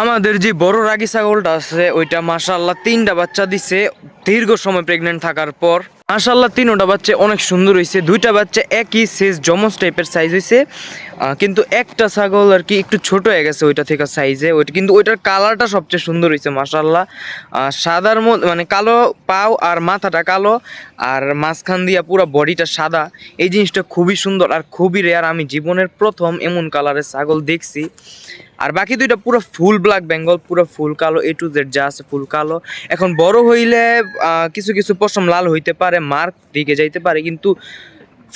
আমাদের যে বড় রাগি ছাগলটা আছে ওইটা মাশাল্লাহ তিনটা বাচ্চা দিছে দীর্ঘ সময় প্রেগনেন্ট থাকার পর। মাশাল্লাহ তিনোটা বাচ্চা অনেক সুন্দর হয়েছে দুইটা বাচ্চা একই সাইজ জমস টাইপের সাইজ হয়েছে কিন্তু একটা ছাগল আর কি একটু ছোট হয়ে গেছে ওইটা থেকে সাইজে ওইটা কিন্তু ওইটার কালারটা সবচেয়ে সুন্দর হয়েছে মাশাল্লাহ আহ, সাদার মধ্যে মানে কালো পাও আর মাথাটা কালো আর মাঝখান দিয়া পুরো বডিটা সাদা। এই জিনিসটা খুবই সুন্দর আর খুবই রেয়ার আমি জীবনের প্রথম এমন কালারের ছাগল দেখছি। আর বাকি দুইটা পুরো ফুল ব্ল্যাক বেঙ্গল পুরো ফুল কালো এ টু জেড যা আছে ফুল কালো। এখন বড় হইলে কিছু কিছু পশম লাল হইতে পারে, মার্ক দিকে যাইতে পারে, কিন্তু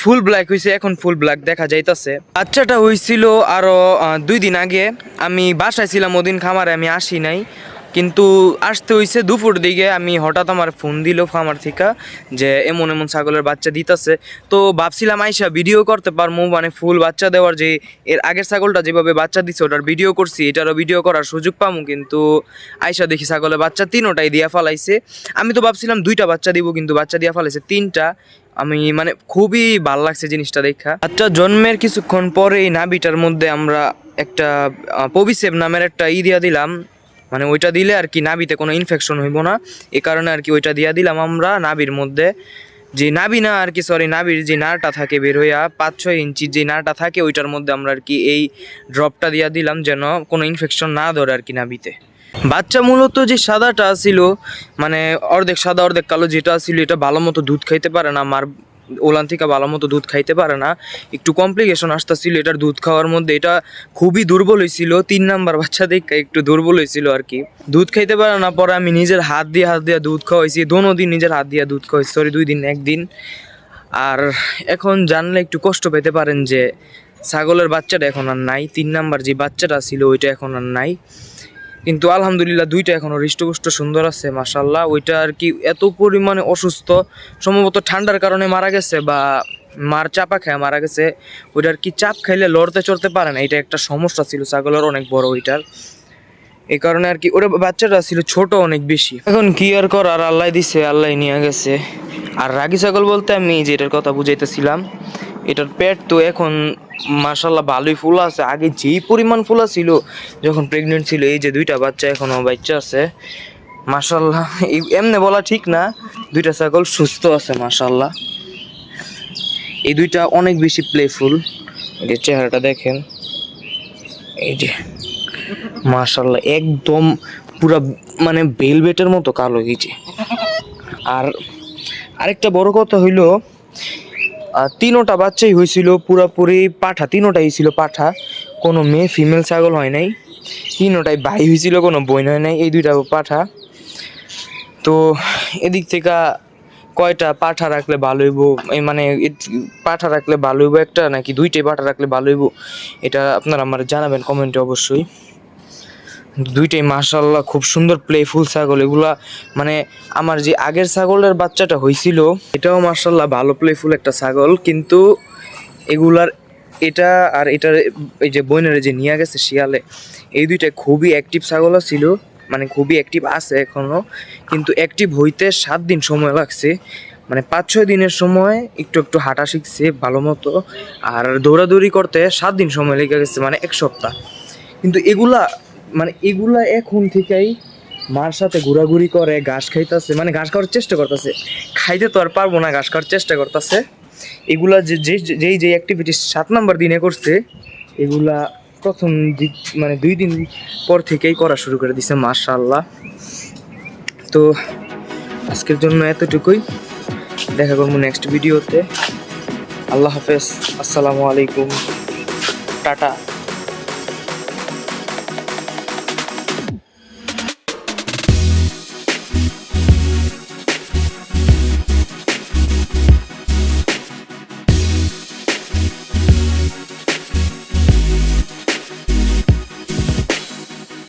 ফুল ব্ল্যাক হয়েছে এখন ফুল ব্ল্যাক দেখা যাইতাছে। বাচ্চাটা হয়েছিল আরও দুই দিন আগে। আমি বাসায় ছিলাম, ওদিন খামারে আমি আসি নাই। কিন্তু আসতে হইছে দুপুর দিকে। আমি হঠাৎ আমার ফোন দিল ফার্মার থেকে যে এমন এমন ছাগলের বাচ্চা দিতেছে। তো ভাবছিলাম আইসা ভিডিও করতে পারব মানে ফুল বাচ্চা দেওয়ার যে এর আগের ছাগলটা যেভাবে বাচ্চা দিছে, ওটার ভিডিও করছি, এটারও ভিডিও করার সুযোগ পাবো কিন্তু আইসা দেখি ছাগলের বাচ্চা তিনোটাই দিয়া ফেলাইছে। আমি তো ভাবছিলাম দুইটা বাচ্চা দিব, কিন্তু বাচ্চা দিয়া ফেলাইছে তিনটা। আমি মানে খুবই ভালো লাগছে জিনিসটা দেখা। বাচ্চা জন্মের কিছুক্ষণ পরে এই নাবিটার মধ্যে আমরা একটা পবিসেব নামের একটা ই দিয়া দিলাম। মানে ওইটা দিলে আর কি নাবিতে কোনো ইনফেকশন হইব না। এ কারণে আর কি ওইটা দিয়া দিলাম আমরা নাবির মধ্যে। যে নাবি না আর কি সরি নাবির যে নারটা থাকে বের হইয়া পাঁচ ছয় ইঞ্চির যে নারটা থাকে ওইটার মধ্যে আমরা আর কি এই ড্রপটা দিয়া দিলাম যেন কোনো ইনফেকশন না ধরে আর কি নাবিতে বাচ্চা মূলত যে সাদাটা ছিল মানে অর্ধেক সাদা, অর্ধেক কালো যেটা ছিল, এটা ভালো মতো দুধ খাইতে পারে না, মার ওলান থেকে ভালো মতো দুধ খাইতে পারে না। একটু কমপ্লিকেশন আসতেছিল, এটার দুধ খাওয়ার মধ্যে এটা খুবই দুর্বল হয়েছিল তিন নাম্বার বাচ্চা দেখে একটু দুর্বল হয়েছিল আর কি। দুধ খাইতে পারে না, পরে আমি নিজের হাত দিয়ে হাত দিয়ে দুধ খাওয়াইছি। দোনো দিন নিজের হাত দিয়ে দুধ খাওয়াইছি সরি দুই দিন একদিন আর এখন জানলে একটু কষ্ট পেতে পারেন যে, ছাগলের বাচ্চাটা এখন আর নাই। তিন নাম্বার যে বাচ্চাটা ছিল, ওইটা এখন আর নাই। কিন্তু আলহামদুলিল্লাহ দুইটা এখনও হৃষ্টপুষ্ট সুন্দর আছে মাসাল্লাহ ওইটা আর কি এত পরিমাণে অসুস্থ, সম্ভবত ঠান্ডার কারণে মারা গেছে বা মার চাপা খেয়ে মারা গেছে। ওইটার কি চাপ খাইলে লড়তে চড়তে পারে না, এটা একটা সমস্যা ছিল, ছাগলের অনেক বড় ওইটার। এই কারণে আর কি ওটা বাচ্চাটা ছিল ছোট অনেক বেশি। এখন কি আর কর আর আল্লাহ দিছে, আল্লাহ নিয়ে গেছে। আর রাগি ছাগল বলতে আমি যেটার কথা বুঝাইতেছিলাম, এটার পেট তো এখন মার্শাল্লাহ ভালোই ফুল আছে। আগে যেই পরিমাণ ফুলা ছিল যখন প্রেগনেন্ট ছিল, এই যে দুইটা বাচ্চা এখনও বাচ্চা আছে মার্শাল্লাহ এমনি বলা ঠিক না, দুইটা ছাগল সুস্থ আছে মার্শাল্লাহ এই দুইটা অনেক বেশি প্লেফুল এই যে চেহারাটা দেখেন, এই যে মার্শাল্লাহ একদম পুরা মানে বেলভেটের মতো কালো হয়েছে আর আরেকটা বড় কথা হইল তিনোটা বাচ্চাই হয়েছিল পুরাপুরি পাঠা, তিনোটাই ছিল পাঠা। কোনো মেয়ে ফিমেল ছাগল হয় নাই। তিনোটাই ভাই হয়েছিল কোনো বোন হয় নাই, এই দুইটা পাঠা। তো এদিক থেকে কয়টা পাঠা রাখলে ভালো হইব? এই মানে পাঠা রাখলে ভালো হইব একটা, নাকি দুইটাই পাঠা রাখলে ভালো হইব? এটা আপনারা আমার জানাবেন কমেন্টে অবশ্যই। দুইটাই মাশাল্লাহ খুব সুন্দর প্লেফুল ছাগল। এগুলা মানে আমার যে আগের ছাগলের বাচ্চাটা হয়েছিল এটাও মাশাল্লাহ ভালো প্লেফুল একটা ছাগল। কিন্তু এগুলার এটা আর এটার এই যে বইনের যে নিয়ে গেছে শিয়ালে, এই দুইটা খুবই অ্যাক্টিভ ছাগলও ছিল মানে খুবই অ্যাক্টিভ আছে এখনও কিন্তু অ্যাক্টিভ হইতে সাত দিন সময় লাগছে। মানে পাঁচ, ছয় দিনের সময় একটু একটু হাঁটা শিখছে ভালো মতো। আর দৌড়াদৌড়ি করতে সাত দিন সময় লেগে গেছে মানে এক সপ্তাহ। কিন্তু এগুলা মানে এগুলা এখন থেকেই মার সাথে ঘোরাঘুরি করে, ঘাস খাইতেছে মানে ঘাস খাওয়ার চেষ্টা করতেছে। খাইতে তো আর পারব না, ঘাস খাওয়ার চেষ্টা করতেছে। এগুলা যে যেই যে অ্যাক্টিভিটি সাত নম্বর দিনে করছে, এগুলা প্রথম মানে দুই দিন পর থেকেই করা শুরু করে দিছে মাশাল্লাহ তো আজকের জন্য এতটুকুই। দেখা করব নেক্সট ভিডিওতে আল্লাহ হাফেজ। আসসালামু আলাইকুম। টাটা।